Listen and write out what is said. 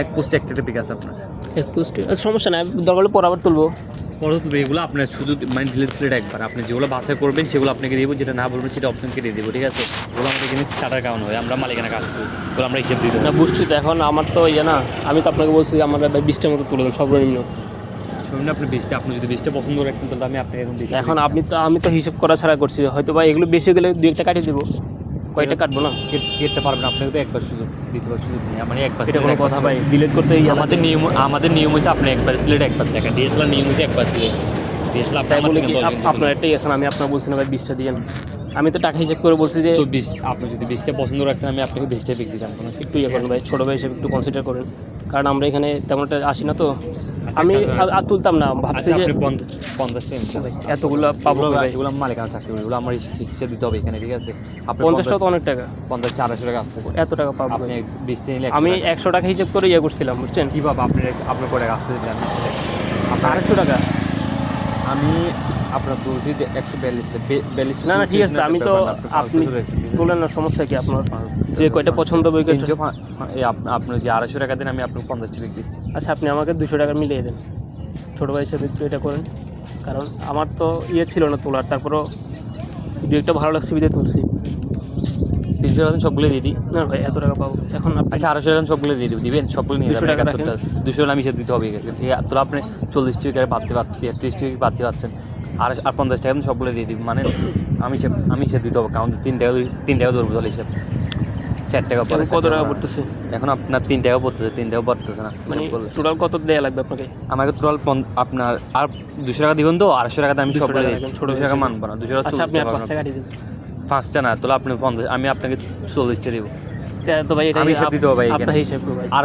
এক পোস্টে একটা পিক আছে আপনার। এক পোস্ট? সমস্যা নাই দরকার হলে পর আবার তুলবো। পরবর্তী এগুলো আপনার শুধু মানে ডিলেট সিলেট একবার। আপনি যেগুলো বাসে করবেন সেগুলো আপনাকে দিব যেটা না বলবেন সেটা অপশনকে দিয়ে দেবো ঠিক আছে? ওগুলো আমাদের এখানে চার্টার কাউন্ট হয় আমরা মালিকানা কাজ করি ওগুলো আমরা হিসেব দিতে না বুঝছি তো এখন আমার তো ইয়ে না আমি তো আপনাকে বলছি যে আমার বিশটার মতো তুলে দেন সর্বনিম্ন। শুনুন আপনি বিশটা আপনি যদি বিশটা পছন্দ রাখেন তাহলে আমি আপনাকে এখন আপনি তো আমি তো হিসেব করা ছাড়া করছি হয়তো বা এগুলো বেশি গেলে দুই একটা কাটিয়ে দেবো। কয়টা কাটবো না? কেটে পারবেন আপনাকে তো একবার সুযোগ পারছি সুযোগ নেই মানে একবার এটা কোনো কথা ভাই। ডিলিট করতে আমাদের নিয়ম আমাদের নিয়ম হয়েছে আপনি একবার সিলেট একবার দেখেন। ডিএসএলআর নিয়ম হয়েছে একবার সিলেট তাই বলে কি আপনার একটাই আছেন আমি আপনার বলছি না ভাই বিশটা দিয়েন আমি তো টাকা হিসেব করে বলছি যে তো বিশ আপনি যদি বিশটা পছন্দ রাখতেন আমি আপনাকে বিশটা বিক্রি দিতাম কোনো একটু ইয়ে করেন ভাই ছোটো ভাই হিসেবে একটু কনসিডার করেন। কারণ আমরা এখানে তেমন একটা আসি না তো। আচ্ছা, আমি আর- তুলতাম না ভাবছি আচ্ছা যে পঞ্চাশটা ভাই, এতগুলো পাবো ভাই। এগুলো মালিকানা চাকরি করি এগুলো আমার হিসেব- দিতে হবে এখানে ঠিক আছে? পঞ্চাশটা তো অনেক টাকা। পঞ্চাশ চারশো টাকা আসতেছে। এত টাকা পাবো আপনি বিশটা নিলে আমি একশো টাকা হিসেব করে ইয়ে করছিলাম বুঝছেন? কীভাবে আপনি আপনার করে আসতে দিলেন আপনার আরেকশো টাকা। আমি আপনার তুলছি যে একশো বিয়াল্লিশটা বিয়াল্লিশটা না না ঠিক আছে আমি তো আপনি তোলেন না সমস্যা কি আপনার? যে কয়টা পছন্দ বই আপনার যে আড়াইশো টাকা দিন আমি আপনার পঞ্চাশটি বিক্রি দিচ্ছি। আচ্ছা আপনি আমাকে দুশো টাকা মিলিয়ে দেন। ছোটো ভাই হিসেবে একটু এটা করেন। কারণ আমার তো ইয়ে ছিল না তোলার তারপরও দু একটা ভালো লাগছে বিদে তুলছি। তিনশো টাকা সবগুলো দিয়ে দিই। না ভাই এত টাকা পাবো। এখন আচ্ছা আড়াইশো টাকা সবগুলো দিয়ে দিব দিবেন? সবগুলো নিয়ে 200 যাবেন টাকা একাত্তরটা। দুশো হিসেবে দিতে হবে আপনি চল্লিশ টাকা পাততে পারছি একত্রিশ টাকা পাততে পারছেন। আর আর পঞ্চাশ টাকা সবগুলো দিয়ে দিব মানে আমি হিসেব আমি হিসেব দিতে হবে কারণ তিন টাকা তিন টাকা ধরবো তাহলে হিসেব। চার টাকা এখন কত টাকা পড়তেছে? এখন আপনার তিন টাকা পড়তেছে তিন টাকা পড়তেছে না মানে টোটাল কত দেওয়া লাগবে আপনাকে? আমাকে টোটাল আপনার আর দুশো টাকা দিবেন তো আড়াইশো টাকাতে আমি 200 সবগুলো টাকা দিচ্ছি। ছোটো টাকা। মানবো না দুশো টাকা আচ্ছা আপনি পাঁচ টাকা টাকা দিয়ে দেন। পাঁচটা না তাহলে আপনি পঞ্চাশ আমি আপনাকে চল্লিশটা দেবো। তা ভাই এটা আমি হিসাব দিতে হবে ভাই। আর